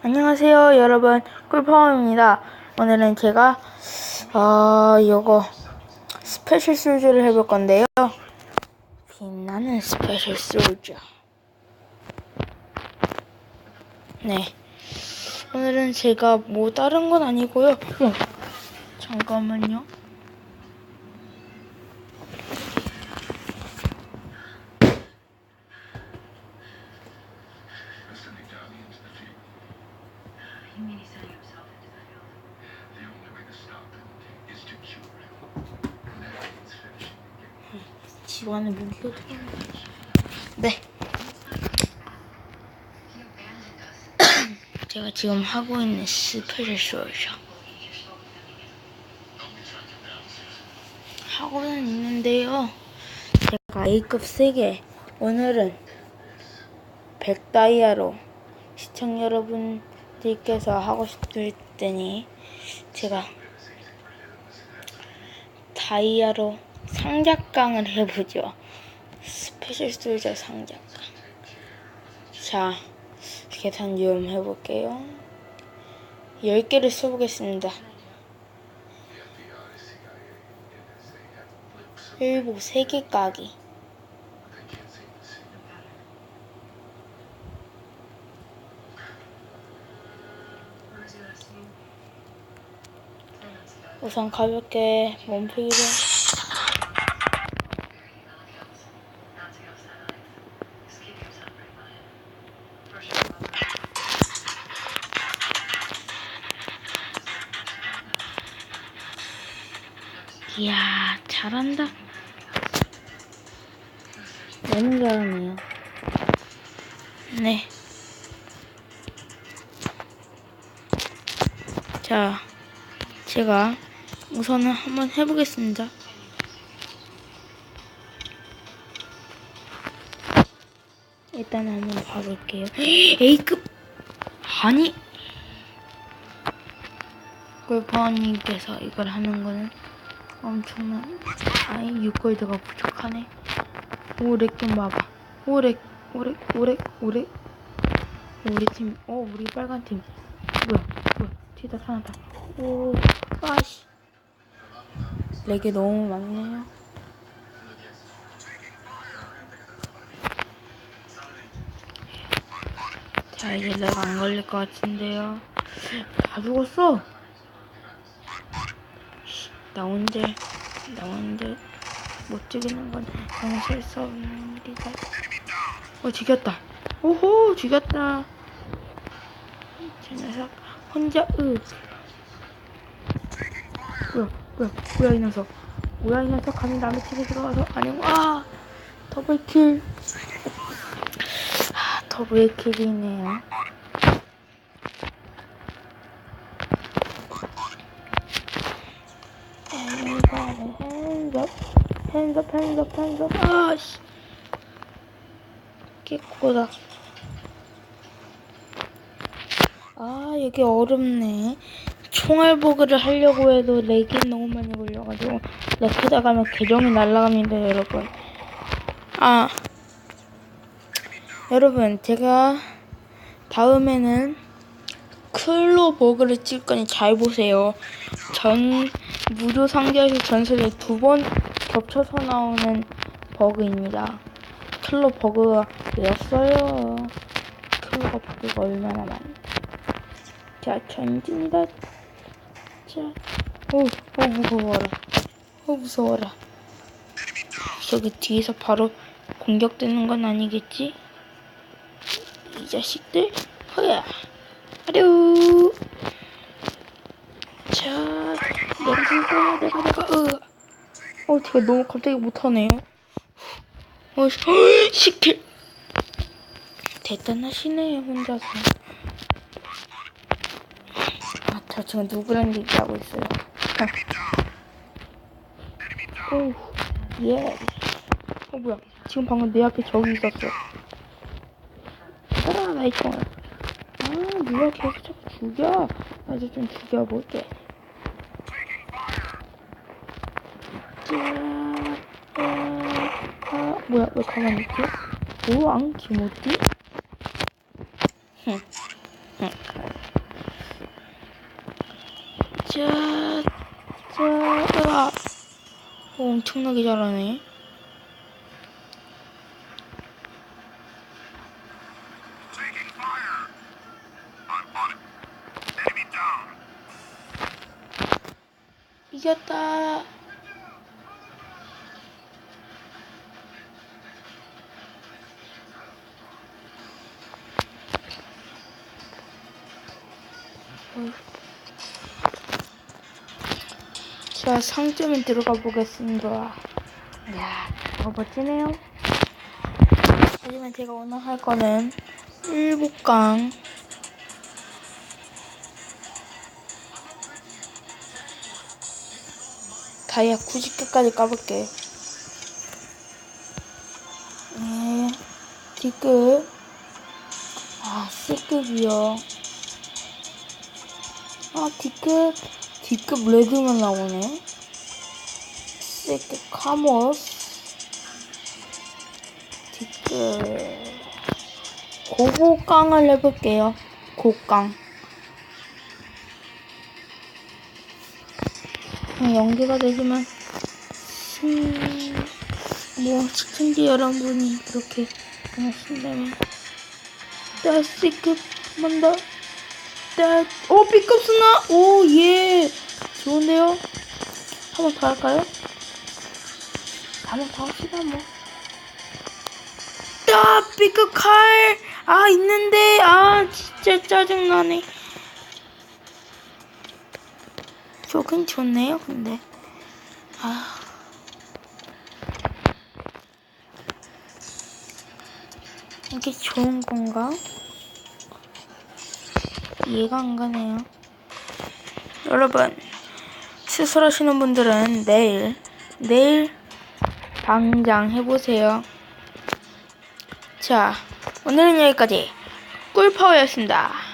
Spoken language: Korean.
안녕하세요, 여러분. 꿀파워입니다. 오늘은 제가, 어, 요거, 스페셜 솔저를 해볼 건데요. 빛나는 스페셜 솔저. 네. 오늘은 제가 뭐 다른 건 아니고요. 어, 잠깐만요. 집 안에 무기가 들어있네. 네. He abandoned us. 제가 지금 하고 있는 스페셜 솔저. 하고는 있는데요. 제가 A급 3개. 오늘은 100다이아로 시청 여러분들께서 하고 싶을 때니 제가 다이아로 상작강을 해보죠. 스페셜 솔저 상작강. 자, 계산 좀 해볼게요. 10개를 써보겠습니다. 일곱 3개 까기. 우선 가볍게 몸풀기를 이야 잘한다 너무 잘하네요 네. 자, 제가 우선은 한번 해보겠습니다. 일단 한번 봐볼게요. A급! 아니! 골퍼님께서 이걸 하는 거는 엄청난 아이 6골드가 부족하네. 오렉 좀 봐봐. 오렉 오렉 오렉 오렉. 우리 팀, 어 우리 빨간 팀. 뭐야 뭐야. 뒤다 사나다. 오 아씨. 렉이 너무 많네요. 자 이제 렉 안 걸릴 것 같은데요. 다 죽었어. 씨, 나 혼자 나 혼자 못 죽이는 건 용서할 수 없는 일이다. 어 죽였다. 오호 죽였다. 저 녀석 혼자 으. 뭐야 뭐야 뭐야 이 녀석. 뭐야 이 녀석. 감히 남의 집에 들어가서. 아니 와 더블킬. 아, 더블킬이네요 hands up. 아씨, 깨꼬다. 아 여기 어렵네. 총알 보그를 하려고 해도 렉이 너무 많이 걸려가지고 렉하다 가면 계정이 날라갑니다, 여러분. 아, 여러분 제가 다음에는 클로 버그를 찍을 거니 잘 보세요. 전 무료 상자에서 전설에 두번 겹쳐서 나오는 버그입니다. 클로 버그가 되었어요. 클로 버그가 얼마나 많이. 자, 전진이다. 자, 오, 오 무서워라. 오 무서워라. 저기 뒤에서 바로 공격되는 건 아니겠지? 이 자식들, 허야. 하루. 자, 내가 내가 내가 으. 어, 제가 너무 갑자기 못하네요. 어, 시킬. 대단하시네요 혼자서. 아, 저 지금 누구랑 얘기하고 있어요? 오, 예. 어 뭐야? 지금 방금 내 앞에 저기 있었어. 아, 나이 총알. 아, 누가 계속 자꾸 죽여? 나 이제 좀 죽여볼게. 아, 아, 뭐야, 왜 가만히 있지? 오왕 김호띠? 자, 자. 오, 엄청나게 잘하네. 이겼다. 어이. 자, 상점에 들어가 보겠습니다. 이야, 이거 멋지네요. 하지만 제가 오늘 할 거는 일복강 다이아 90개까지 까볼게요. 네, D급. 아, C급이요. 아, D급. D급 레드만 나오네. C급 카모스. D급. 고고깡을 해볼게요. 고깡. 연계가 되지만 음, 뭐 시청자 여러분이 그렇게 하신다면 따스급 한번 더. 따, 오 B급 쓰나? 오 예. 좋은데요? 한 번 더 할까요? 한 번 더 합시다 뭐. 따 B급 칼. 아 있는데 아 진짜 짜증나네. 좋긴 좋네요, 근데. 아. 이게 좋은 건가? 이해가 안 가네요. 여러분, 수술하시는 분들은 내일, 내일 당장 해보세요. 자, 오늘은 여기까지 꿀파워였습니다.